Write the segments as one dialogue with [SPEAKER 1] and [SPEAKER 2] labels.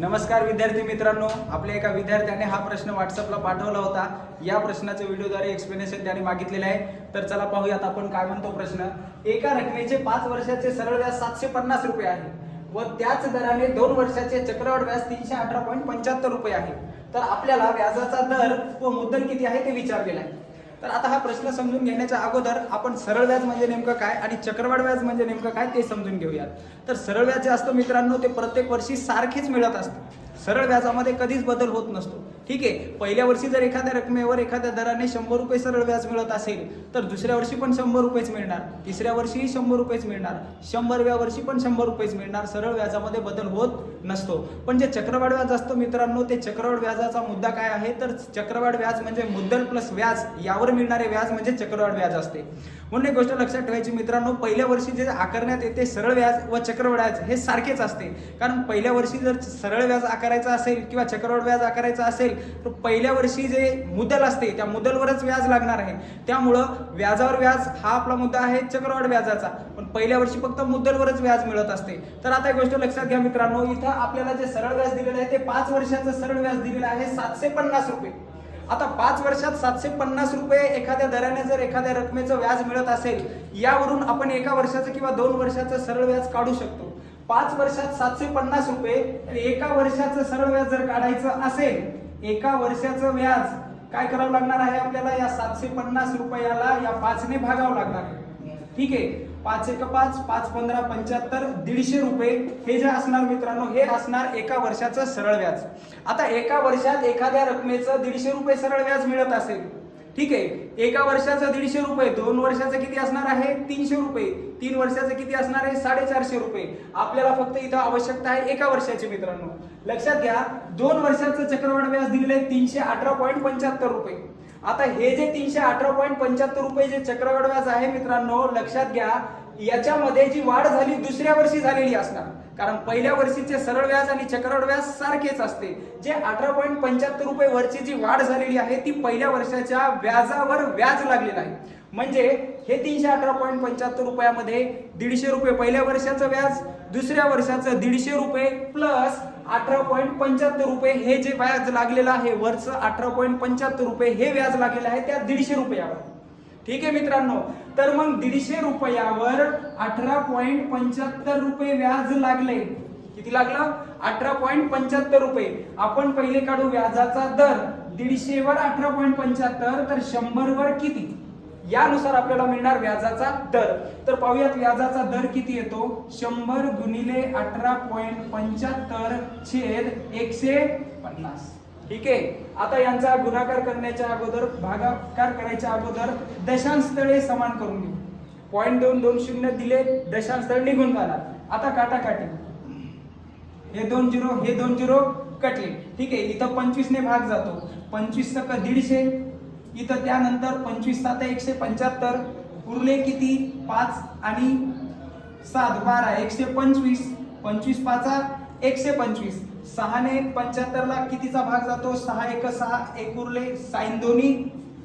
[SPEAKER 1] नमस्कार विद्यार्थी मित्रांनो आपल्या एका विद्यार्थ्याने हा प्रश्न व्हॉट्सअपला पाठवला होता. या प्रश्नाचं व्हिडिओद्वारे एक्सप्लेनेशन त्याने मागितलेलं आहे. तर चला पाहूयात आपण काय म्हणतो प्रश्न. एका रकमेचे पाच वर्षाचे सरळ व्याज सातशे पन्नास रुपये आहे. व त्याच दराने दोन वर्षाचे चक्रवाढ व्याज तीनशे अठरा पॉईंट पंच्याहत्तर रुपये आहे. तर आपल्याला व्याजाचा दर व मुद्दल किती आहे ते विचारलेलं आहे. तर आता हा प्रश्न समजून घेण्याच्या अगोदर आपण सरळ व्याज म्हणजे नेमकं काय आणि चक्रवाढ व्याज म्हणजे नेमकं काय ते समजून घेऊयात. तर सरळ व्याज जे असतं मित्रांनो ते प्रत्येक वर्षी सारखेच मिळत असतं. सरळ व्याजामध्ये कधीच बदल होत नसतो. ठीक आहे पहिल्या वर्षी जर एखाद्या रकमेवर एखाद्या दराने शंभर रुपये सरळ व्याज मिळत असेल तर दुसऱ्या वर्षी पण शंभर रुपयेच मिळणार तिसऱ्या वर्षीही शंभर रुपयेच मिळणार शंभरव्या वर्षी पण शंभर रुपयेच मिळणार सरळ व्याजामध्ये बदल होत नसतो. पण जे चक्रवाढ व्याज असतो मित्रांनो ते चक्रवाढ व्याजाचा मुद्दा काय आहे? तर चक्रवाढ व्याज म्हणजे मुद्दल प्लस व्याज यावर मिळणारे व्याज म्हणजे चक्रवाढ व्याज असते. म्हणून एक गोष्ट लक्षात ठेवायची मित्रांनो पहिल्या वर्षी जे आकारण्यात येते सरळ व्याज व चक्रवाढ व्याज हे सारखेच असते. कारण पहिल्या वर्षी जर सरळ व्याज आकारायचं असेल किंवा चक्रवाढ व्याज आकारायचं असेल तर पहिल्या वर्षी जे मुदल असते त्या मुदलवरच व्याज लागणार आहे. त्यामुळं व्याजावर व्याज हा आपला मुद्दा आहे चक्रवाढ व्याजाचा. पण पहिल्या वर्षी फक्त मुद्दलवरच व्याज मिळत असते. तर आता एक गोष्ट लक्षात घ्या मित्रांनो इथं आपल्याला जे सरळ व्याज दिलेलं आहे ते पाच वर्षाचं सरळ व्याज दिलेलं आहे सातशे पन्नास रुपये. आता पाच वर्षात सातशे पन्नास रुपये एखाद्या दराने जर एखाद्या रकमेचं व्याज मिळत असेल यावरून आपण एका वर्षाचं किंवा दोन वर्षाचं सरळ व्याज काढू शकतो. पाच वर्षात सातशे पन्नास रुपये एका वर्षाचं सरळ व्याज जर काढायचं असेल एका वर्षाचं व्याज काय करावं लागणार आहे आपल्याला? या सातशे पन्नास रुपयाला या पाचने भागावं लागणार आहे. ठीक आहे? पाच एक पाच पाच पंधरा पंच्याहत्तर दीडशे रुपये हे जे असणार मित्रांनो हे असणार एका वर्षाचं सरळ व्याज. आता एका वर्षात एखाद्या रकमेचं दीडशे रुपये सरळ व्याज मिळत असेल ठीक आहे. एका वर्षाचं दीडशे रुपये दोन वर्षाचं किती असणार आहे? तीनशे रुपये. तीन वर्षाचं किती असणार आहे? साडेचारशे रुपये. आपल्याला फक्त इथं आवश्यकता आहे एका वर्षाची मित्रांनो. लक्षात घ्या दोन वर्षाचं चक्रवाढ व्याज दिलेलं आहे तीनशे अठरा पॉईंट पंच्याहत्तर रुपये. आता हे जे तीनशे अठरा पॉईंट पंच्याहत्तर रुपये जे चक्रवाढ व्याज आहे मित्रांनो लक्षात घ्या याच्यामध्ये जी वाढ झाली दुसऱ्या वर्षी झालेली असणार. कारण पहिल्या वर्षीचे सरळ व्याज आणि चक्रवाढ व्याज सारखेच असते. जे अठरा पॉईंट पंच्याहत्तर रुपये वरची जी वाढ झालेली आहे ती पहिल्या वर्षाच्या व्याजावर व्याज लागलेलं आहे म्हणजे हे तीनशे अठरा पॉईंट पंच्याहत्तर रुपयामध्ये दीडशे रुपये पहिल्या वर्षाचं व्याज दुसऱ्या वर्षाचं दीडशे रुपये प्लस अठरा पॉईंट पंच्याहत्तर रुपये हे जे व्याज लागलेलं आहे वरचं अठरा पॉईंट पंच्याहत्तर रुपये हे व्याज लागलेलं आहे त्या दीडशे रुपयावर. ठीक आहे मित्रांनो? तर मग दीडशे रुपयावर अठरा पॉईंट पंच्याहत्तर रुपये व्याज लागले. किती लागलं? अठरा पॉईंट पंच्याहत्तर रुपये. आपण पहिले काढू व्याजाचा दर. दीडशे वर अठरा पॉईंट पंच्याहत्तर तर शंभर वर किती? यानुसार आपल्याला मिळणार व्याजाचा दर. तर पाहूयात व्याजाचा दर किती येतो? शंभर गुणिले अठरा पॉईंट पंच्याहत्तर छेद एकशे पन्नास. ठीक आहे? आता यांचा गुणाकार करण्याच्या अगोदर भागाकार करायच्या अगोदर दशांस्थळे समान करून घेऊ पॉईंट दोन दोन शून्य दिले दशांश निघून जाणार. आता काटाकाटी. हे दोन झिरो हे दोन झिरो कटले ठीक आहे? इथं पंचवीस ने भाग जातो. पंचवीस सक दीडशे. इथं त्यानंतर पंचवीस सात एकशे पंच्याहत्तर. उरले किती? पाच आणि सात बारा. एकशे पंचवीस. पंचवीस पाचा एकशे पंचवीस. सहाने पंच्याहत्तरला कितीचा भाग जातो? सहा एक सहा एक उरले साईन दोन्ही.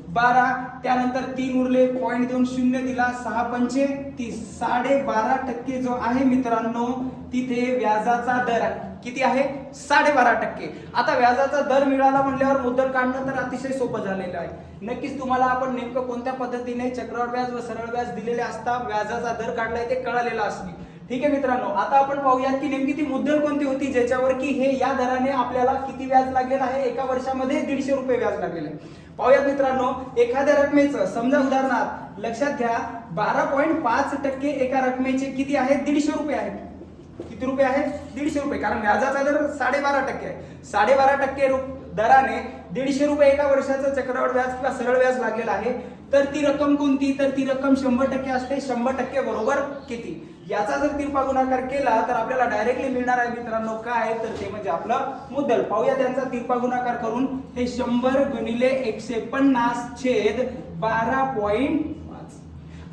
[SPEAKER 1] बारा त्यानंतर तीन उरले पॉईंट दोन शून्य दिला सहा पंचे तीस. साडे बारा टक्के जो आहे मित्रांनो तिथे व्याजाचा दर किती आहे? साडेबारा टक्के. आता व्याजाचा दर मिळाला म्हणल्यावर मुद्दल काढणं तर अतिशय सोपं झालेलं आहे. नक्कीच तुम्हाला आपण नेमकं कोणत्या पद्धतीने चक्रवाढ व्याज व सरळ व्याज दिलेले असता व्याजाचा दर काढलाय ते कळालेलं असणे. ठीक आहे मित्रांनो आता आपण पाहूयात की नेमकी ती मुद्दल कोणती होती ज्याच्यावर की हे या दराने आपल्याला किती व्याज लागलेलं आहे एका वर्षामध्ये दीडशे रुपये व्याज लागलेलं आहे. पाहूयात मित्रांनो एखाद्या रकमेचं समजा उदाहरणार्थ लक्षात घ्या बारा पॉईंट पाच टक्के एका रकमेचे किती आहे? दीडशे रुपये आहेत किती रुपये आहेत दीडशे रुपये. कारण व्याजाचा दर साडेबारा टक्के आहे. साडेबारा टक्के दराने दीडशे रुपये एका वर्षाचं चक्रवाढ व्याज किंवा सरळ व्याज लागलेलं आहे. तर ती रक्कम कोणती? तर ती रक्कम शंभर टक्के असते. शंभर टक्के बरोबर किती? याचा जर तिरपा गुणाकार केला तर आपल्याला डायरेक्टली मिळणार आहे मित्रांनो काय? तर ते म्हणजे आपलं मुद्दल. पाहूया त्यांचा तिरपा गुणाकार करून. हे शंभर गुणिले एकशे पन्नास छेद बारा पॉईंट पाच.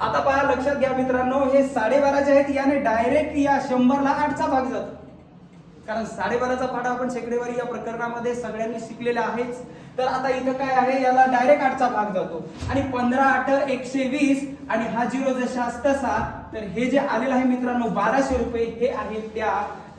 [SPEAKER 1] आता पहा लक्षात घ्या मित्रांनो हे साडेबारा जे आहेत. याने डायरेक्ट या शंभरला आठचा भाग जातो. कारण साडेबाराचा फाटा आपण शेकडेवारी या प्रकरणामध्ये सगळ्यांनी शिकलेला आहेच. तर आता इथं काय आहे? याला डायरेक्ट आठचा भाग जातो. आणि पंधरा आठ एकशे वीस आणि हा झिरो जशा तसा तर हे जे आलेलं आहे मित्रांनो बाराशे रुपये हे आहे त्या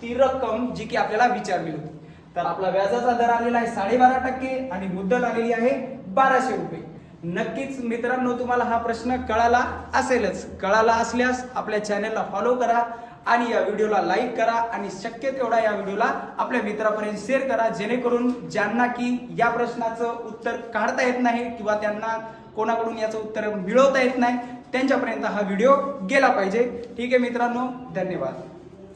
[SPEAKER 1] ती रक्कम जी की आपल्याला विचारली होती. तर आपला व्याजाचा दर आलेला आहे साडेबारा टक्के आणि मुद्दल आलेली आहे बाराशे रुपये. नक्कीच मित्रांनो तुम्हाला हा प्रश्न कळाला असेलच. कळाला असल्यास आपल्या चॅनलला फॉलो करा आणि या व्हिडिओला लाईक करा आणि शक्य तेवढा या व्हिडिओला आपल्या मित्रापर्यंत शेअर करा जेणेकरून ज्यांना की या प्रश्नाचं उत्तर काढता येत नाही किंवा त्यांना कोणाकडून याचं उत्तर मिळवता येत नाही त्यांच्यापर्यंत हा व्हिडिओ गेला पाहिजे. ठीक आहे मित्रांनो धन्यवाद.